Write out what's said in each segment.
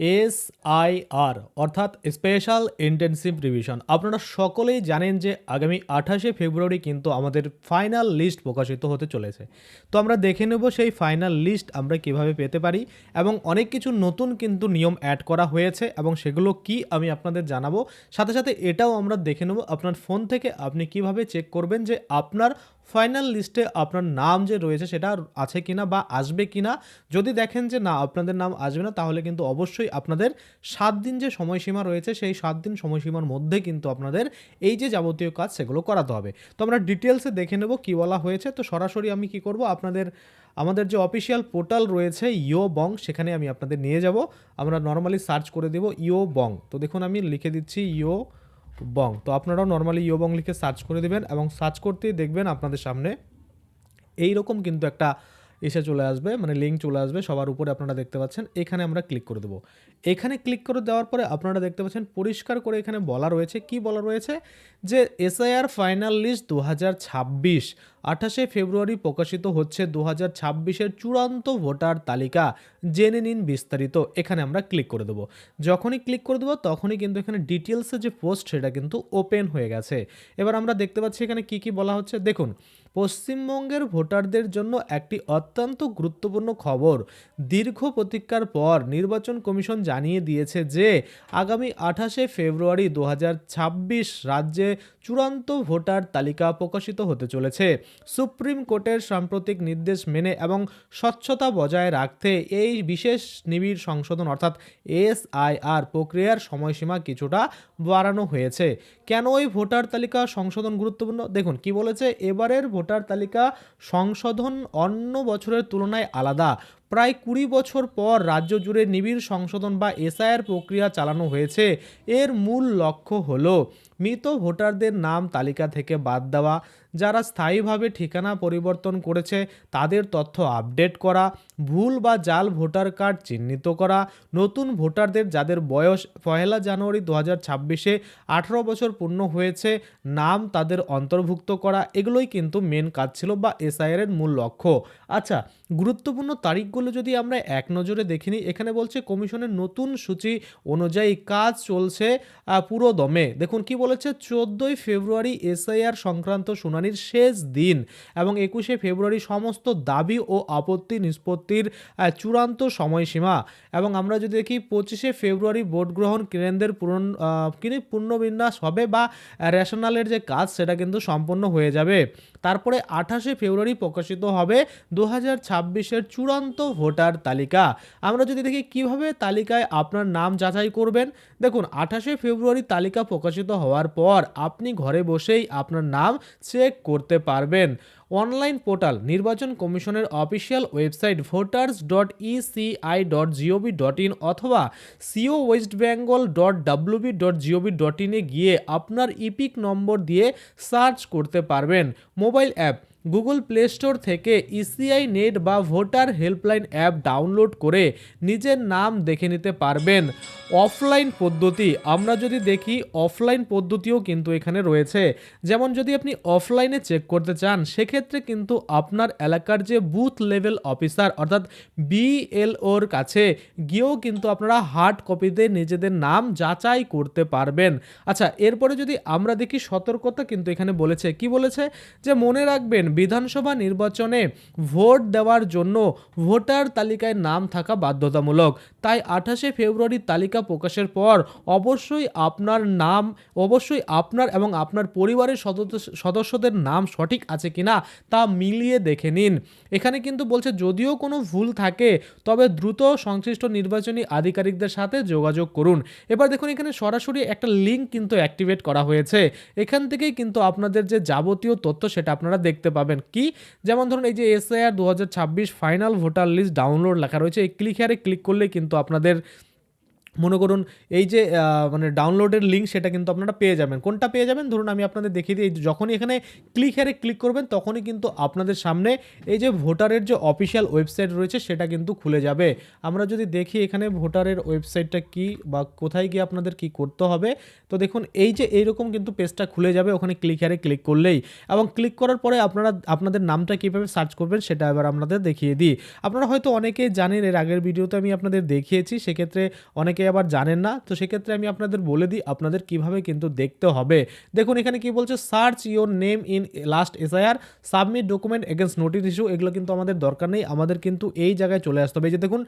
S I আর অর্থাৎ special intensive revision. আপনারা সকলেই জানেন যে আগামী আঠাশে ফেব্রুয়ারি কিন্তু আমাদের ফাইনাল লিস্ট প্রকাশিত হতে চলেছে। তো আমরা দেখে নেব সেই ফাইনাল লিস্ট আমরা কীভাবে পেতে পারি এবং অনেক কিছু নতুন কিন্তু নিয়ম অ্যাড করা হয়েছে এবং সেগুলো কি আমি আপনাদের জানাব। সাথে সাথে এটাও আমরা দেখে নেব আপনার ফোন থেকে আপনি কীভাবে চেক করবেন যে আপনার ফাইনাল লিস্টে আপনার নাম যে রয়েছে সেটা আছে কিনা বা আসবে কিনা, যদি দেখেন যে না, আপনাদের নাম আসবে না, তাহলে কিন্তু অবশ্যই আপনাদের সাত দিন যে সময়সীমা রয়েছে, সেই সাত দিন সময়সীমার মধ্যে কিন্তু আপনাদের এই যে যাবতীয় কাজ সেগুলো করাতে হবে। তো আমরা ডিটেলসে দেখে নেব কী বলা হয়েছে। তো সরাসরি আমি কি করব? আপনাদের, আমাদের যে অফিসিয়াল পোর্টাল রয়েছে ইও বং সেখানে আমি আপনাদের নিয়ে যাব। আমরা নর্মালি সার্চ করে দেব ইও বং তো দেখুন, আমি লিখে দিচ্ছি ইও বং। তো আপনারাও নর্মালি ইয়োবং লিখে সার্চ করে দেবেন এবং সার্চ করতেই দেখবেন আপনাদের সামনে এই রকম কিন্তু একটা এসে চলে আসবে মানে লিঙ্ক চলে আসবে, সবার উপরে আপনারা দেখতে পাচ্ছেন। এখানে আমরা ক্লিক করে দেবো। এখানে ক্লিক করে দেওয়ার পরে আপনারা দেখতে পাচ্ছেন, পরিষ্কার করে এখানে বলা রয়েছে, কি বলা রয়েছে? যে এসআইআর ফাইনাল লিস্ট দু হাজার ছাব্বিশ, আঠাশে ফেব্রুয়ারি প্রকাশিত হচ্ছে দু হাজার ছাব্বিশের চূড়ান্ত ভোটার তালিকা। জেনে নিন বিস্তারিত, এখানে আমরা ক্লিক করে দেবো। যখনই ক্লিক করে দেবো, তখনই কিন্তু এখানে ডিটেলসে যে পোস্ট সেটা কিন্তু ওপেন হয়ে গেছে। এবার আমরা দেখতে পাচ্ছি এখানে কি কি বলা হচ্ছে। দেখুন পশ্চিমবঙ্গের ভোটারদের জন্য একটি অত্যন্ত গুরুত্বপূর্ণ খবর। দীর্ঘ প্রতীক্ষার পর নির্বাচন কমিশন জানিয়ে দিয়েছে যে, আগামী আঠাশে ফেব্রুয়ারি দু হাজার ছাব্বিশ রাজ্যে চূড়ান্ত ভোটার তালিকা প্রকাশিত হতে চলেছে। সুপ্রিম কোর্টের সাম্প্রতিক নির্দেশ মেনে এবং স্বচ্ছতা বজায় রাখতে এই বিশেষ নিবিড় সংশোধন অর্থাৎ এসআইআর প্রক্রিয়ার সময়সীমা কিছুটা বাড়ানো হয়েছে। কেন ওই ভোটার তালিকা সংশোধন গুরুত্বপূর্ণ? দেখুন, কি বলেছে? এবারের ভোটার তালিকা সংশোধন অন্য বছরের তুলনায় আলাদা। প্রায় কুড়ি বছর পর রাজ্য জুড়ে নিবিড় সংশোধন বা এসআইআর প্রক্রিয়া চালানো হয়েছে। এর মূল লক্ষ্য হল মৃত ভোটারদের নাম তালিকা থেকে বাদ দেওয়া, যারা স্থায়ীভাবে ঠিকানা পরিবর্তন করেছে তাদের তথ্য আপডেট করা, ভুল বা জাল ভোটার কার্ড চিহ্নিত করা, নতুন ভোটারদের যাদের বয়স পহেলা জানুয়ারি দু হাজার ছাব্বিশে আঠারো বছর পূর্ণ হয়েছে, নাম তাদের অন্তর্ভুক্ত করা, এগুলোই কিন্তু মেন কাজ ছিল বা এসআইআর এর মূল লক্ষ্য। আচ্ছা গুরুত্বপূর্ণ তারিখগুলো যদি আমরা এক নজরে দেখিনি এখানে বলছে কমিশনের নতুন সূচি অনুযায়ী কাজ চলছে পুরো দমে দেখুন কি বলেছে চোদ্দোই ফেব্রুয়ারি এসআইআর সংক্রান্ত শুনানির শেষ দিন এবং একুশে ফেব্রুয়ারি সমস্ত দাবি ও আপত্তি নিষ্পত্তির চূড়ান্ত সময়সীমা। এবং আমরা যদি দেখি পঁচিশে ফেব্রুয়ারি ভোট গ্রহণ কেন্দ্রের পূরণ আহ, কি পুনর্বিন্যাস হবে বা রেশনালের যে কাজ সেটা কিন্তু সম্পন্ন হয়ে যাবে। তারপরে আঠাশে ফেব্রুয়ারি প্রকাশিত হবে দু হাজার ছাব্বিশের চূড়ান্ত ভোটার তালিকা। আমরা যদি দেখি কীভাবে তালিকায় আপনার নাম যাচাই করবেন, দেখুন আঠাশে ফেব্রুয়ারি তালিকা প্রকাশিত হওয়ার পর আপনি ঘরে বসেই আপনার নাম চেক করতে পারবেন। অনলাইন পোর্টাল নির্বাচন কমিশনের official website voters dot ECI dot GOV dot in অথবা CEO West Bengal dot WB dot GOV dot ইনে গিয়ে আপনার ইপিক নম্বর দিয়ে সার্চ করতে পারবেন। Mobile app Google Play Store থেকে ইসিআই নেট বা ভোটার হেল্পলাইন অ্যাপ ডাউনলোড করে নিজের নাম দেখে নিতে পারবেন। অফলাইন পদ্ধতি, আমরা যদি দেখি অফলাইন পদ্ধতিও কিন্তু এখানে রয়েছে। যেমন যদি আপনি অফলাইনে চেক করতে চান, সেক্ষেত্রে কিন্তু আপনার এলাকার যে বুথ লেভেল অফিসার, অর্থাৎ বিএলওর কাছে গিয়েও কিন্তু আপনারা হার্ড কপিতে নিজেদের নাম যাচাই করতে পারবেন। আচ্ছা এরপরে যদি আমরা দেখি সতর্কতা কিন্তু এখানে বলেছে। কি বলেছে? যে মনে রাখবেন বিধানসভা নির্বাচনে ভোট দেওয়ার জন্য ভোটার তালিকায় নাম থাকা বাধ্যতামূলক। তাই আঠাশে ফেব্রুয়ারি তালিকা প্রকাশের পর অবশ্যই আপনার নাম, অবশ্যই আপনার এবং আপনার পরিবারের সদস্যদের নাম সঠিক আছে কিনা তা মিলিয়ে দেখে নিন। এখানে কিন্তু বলছে, যদিও কোনো ভুল থাকে, তবে দ্রুত সংশ্লিষ্ট নির্বাচনী আধিকারিকদের সাথে যোগাযোগ করুন। এবার দেখুন, এখানে সরাসরি একটা লিঙ্ক কিন্তু অ্যাক্টিভেট করা হয়েছে। এখান থেকেই কিন্তু আপনাদের যে যাবতীয় তথ্য সেটা আপনারা দেখতে পাবেন। কি? যেমন ধরুন এই যে এসআইআর দু ফাইনাল ভোটার লিস্ট ডাউনলোড লেখা রয়েছে, এই ক্লিক হেয়ারে ক্লিক করলে কিন্তু আপনাদের মনে করুন, এই যে মানে ডাউনলোডের লিঙ্ক সেটা কিন্তু আপনারা পেয়ে যাবেন। কোনটা পেয়ে যাবেন? ধরুন আমি আপনাদের দেখিয়ে দিই যখনই এখানে ক্লিক হেয়ারে ক্লিক করবেন, তখনই কিন্তু আপনাদের সামনে এই যে ভোটারের যে অফিসিয়াল ওয়েবসাইট রয়েছে, সেটা কিন্তু খুলে যাবে। আমরা যদি দেখি এখানে ভোটারের ওয়েবসাইটটা কি বা কোথায় গিয়ে আপনাদের কি করতে হবে, তো দেখুন, এই যে এইরকম কিন্তু পেজটা খুলে যাবে ওখানে ক্লিক হেয়ারে ক্লিক করলেই। এবং ক্লিক করার পরে আপনারা, আপনাদের নামটা কীভাবে সার্চ করবেন, সেটা এবার আপনাদের দেখিয়ে দিই। আপনারা হয়তো অনেকেই জানেন, এর আগের ভিডিওতে আমি আপনাদের দেখিয়েছি, সেক্ষেত্রে অনেকে আবার জানেন না, তো সেক্ষেত্রে আমি আপনাদের বলে দিই আপনাদের কীভাবে কিন্তু দেখতে হবে। দেখুন, এখানে কি বলছে search your name in last SIR submit document against notice issue এগুলো কিন্তু আমাদের দরকার নেই, আমাদের কিন্তু এই জায়গায় চলে আসতে হবে। যে দেখুন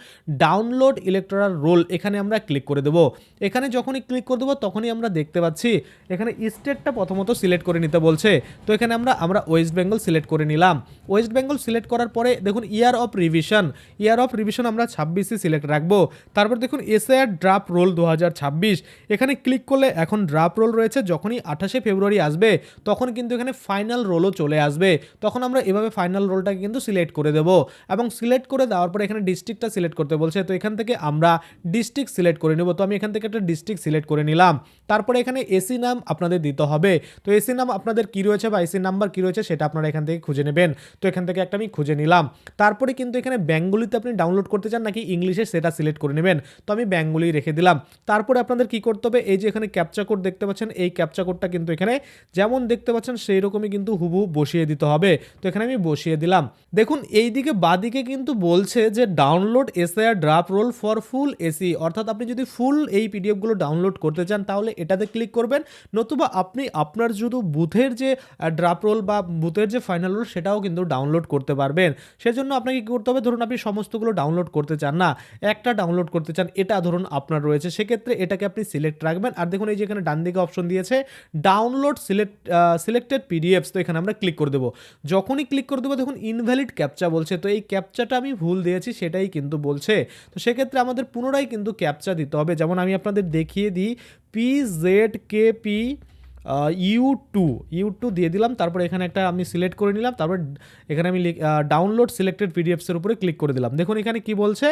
ডাউনলোড ইলেকট্রাল রোল এখানে আমরা ক্লিক করে দেবো। এখানে যখনই ক্লিক করে দেবো, তখনই আমরা দেখতে পাচ্ছি, এখানে স্টেটটা প্রথমত সিলেক্ট করে নিতে বলছে। তো এখানে আমরা আমরা ওয়েস্ট বেঙ্গল সিলেক্ট করে নিলাম। ওয়েস্ট বেঙ্গল সিলেক্ট করার পরে দেখুন year of revision year of revision আমরা ছাব্বিশে সিলেক্ট রাখব। তারপর দেখুন এসআইআর ড্রাফট রোল দু হাজার ছাব্বিশ। এখানে ক্লিক করলে এখন ড্রাফট রোল রয়েছে, যখনই আঠাশে ফেব্রুয়ারি আসবে, তখন কিন্তু এখানে ফাইনাল রোলও চলে আসবে। তখন আমরা এভাবে ফাইনাল রোলটাকে কিন্তু সিলেক্ট করে দেবো এবং সিলেক্ট করে দেওয়ার পরে এখানে ডিস্ট্রিক্টটা সিলেক্ট করতে বলছে। তো এখান থেকে আমরা ডিস্ট্রিক্ট সিলেক্ট করে নেব। তো আমি এখান থেকে একটা ডিস্ট্রিক্ট সিলেক্ট করে নিলাম। তারপরে এখানে এসি নাম আপনাদের দিতে হবে। তো এসি নাম আপনাদের কী রয়েছে বা এসি নাম্বার কী রয়েছে সেটা আপনারা এখান থেকে খুঁজে নেবেন। তো এখান থেকে একটা আমি খুঁজে নিলাম। তারপরে কিন্তু এখানে বেঙ্গলিতে আপনি ডাউনলোড করতে চান নাকি ইংলিশে সেটা সিলেক্ট করে নেবেন। তো আমি বেঙ্গলি রেখে দিলাম। তারপরে আপনাদের কি করতে হবে? এই যে এখানে ক্যাপচা কোড দেখতে পাচ্ছেন, এই ক্যাপচা কোডটা কিন্তু এখানে যেমন দেখতে পাচ্ছেন সেই রকমই কিন্তু হুবহু বসিয়ে দিতে হবে। তো এখানে আমি বসিয়ে দিলাম। দেখুন এই দিকে বাদিকে কিন্তু বলছে যে download SIR draft roll for full AC অর্থাৎ আপনি যদি ফুল এই পিডিএফগুলো ডাউনলোড করতে চান, তাহলে এটাতে ক্লিক করবেন। নতুবা আপনি আপনার শুধু বুথের যে ড্রাফট রোল বা বুথের যে ফাইনাল রোল সেটাও কিন্তু ডাউনলোড করতে পারবেন। সেজন্য আপনাকে কী করতে হবে? ধরুন আপনি সমস্তগুলো ডাউনলোড করতে চান না, একটা ডাউনলোড করতে চান, এটা ধরুন আপনার রয়েছে, সেক্ষেত্রে এটাকে আপনি সিলেক্ট রাখবেন। আর দেখুন, এই যে এখানে ডান দিকে অপশন দিয়েছে ডাউনলোড সিলেক্ট সিলেক্টেড পিডিএফস তো এখানে আমরা ক্লিক করে দেবো। যখনই ক্লিক করে দেবো, দেখুন ইনভ্যালিড ক্যাপচা বলছে। তো এই ক্যাপচাটা আমি ভুল দিয়েছি, সেটাই কিন্তু বলছে। তো সেক্ষেত্রে আমাদের পুনরায় কিন্তু ক্যাপচা দিতে হবে। যেমন আমি আপনাদের দেখিয়ে দিই P Z K P U two U two দিয়ে দিলাম তারপর এখানে একটা আমি সিলেক্ট করে নিলাম তারপর এখানে আমি ডাউনলোড সিলেক্টেড পিডিএফসের উপরে ক্লিক করে দিলাম। দেখুন এখানে কি বলছে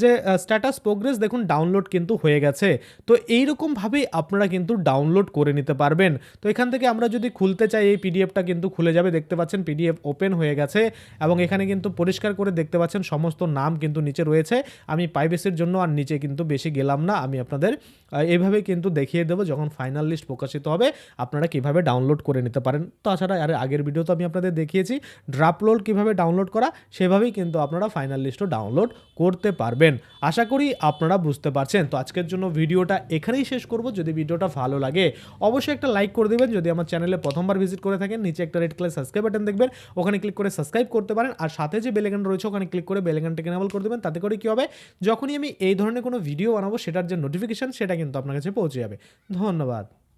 যে স্ট্যাটাস প্রোগ্রেস দেখুন ডাউনলোড কিন্তু হয়ে গেছে। তো এইরকমভাবেই আপনারা কিন্তু ডাউনলোড করে নিতে পারবেন। তো এখান থেকে আমরা যদি খুলতে চাই এই পিডিএফটা কিন্তু খুলে যাবে। দেখতে পাচ্ছেন পিডিএফ ওপেন হয়ে গেছে এবং এখানে কিন্তু পরিষ্কার করে দেখতে পাচ্ছেন সমস্ত নাম কিন্তু নিচে রয়েছে। আমি প্রাইভেসির জন্য আর নিচে কিন্তু বেশি গেলাম না। আমি আপনাদের আহ, এইভাবে কিন্তু দেখিয়ে দেবো যখন ফাইনাল লিস্ট প্রকাশিত হবে। আপনারা কীভাবে ডাউনলোড করে নিতে পারেন। তাছাড়া আর আগের ভিডিও তো আমি আপনাদের দেখিয়েছি ড্রাপলোড কীভাবে ডাউনলোড করা, সেভাবেই কিন্তু আপনারা ফাইনাল লিস্টও ডাউনলোড করতে পারবেন। আশা করি আপনারা বুঝতে পারছেন। তো আজকের জন্য ভিডিওটা এখানেই শেষ করব। যদি ভিডিওটা ভালো লাগে, অবশ্যই একটা লাইক করে দেবেন। যদি আমার চ্যানেলে প্রথমবার ভিজিট করে থাকেন, নিচে একটা রেড কালার সাবস্ক্রাইব বাটন দেখবেন, ওখানে ক্লিক করে সাবস্ক্রাইব করতে পারেন। আর সাথে যে বেলেগান রয়েছে, ওখানে ক্লিক করে বেলেগানটাকে এনেবল করে দেবেন। তাতে করে কী হবে, যখনই আমি এই ধরনের কোনো ভিডিও বানাবো, সেটার যে নোটিফিকেশন সেটা কিন্তু আপনার কাছে পৌঁছে যাবে। ধন্যবাদ।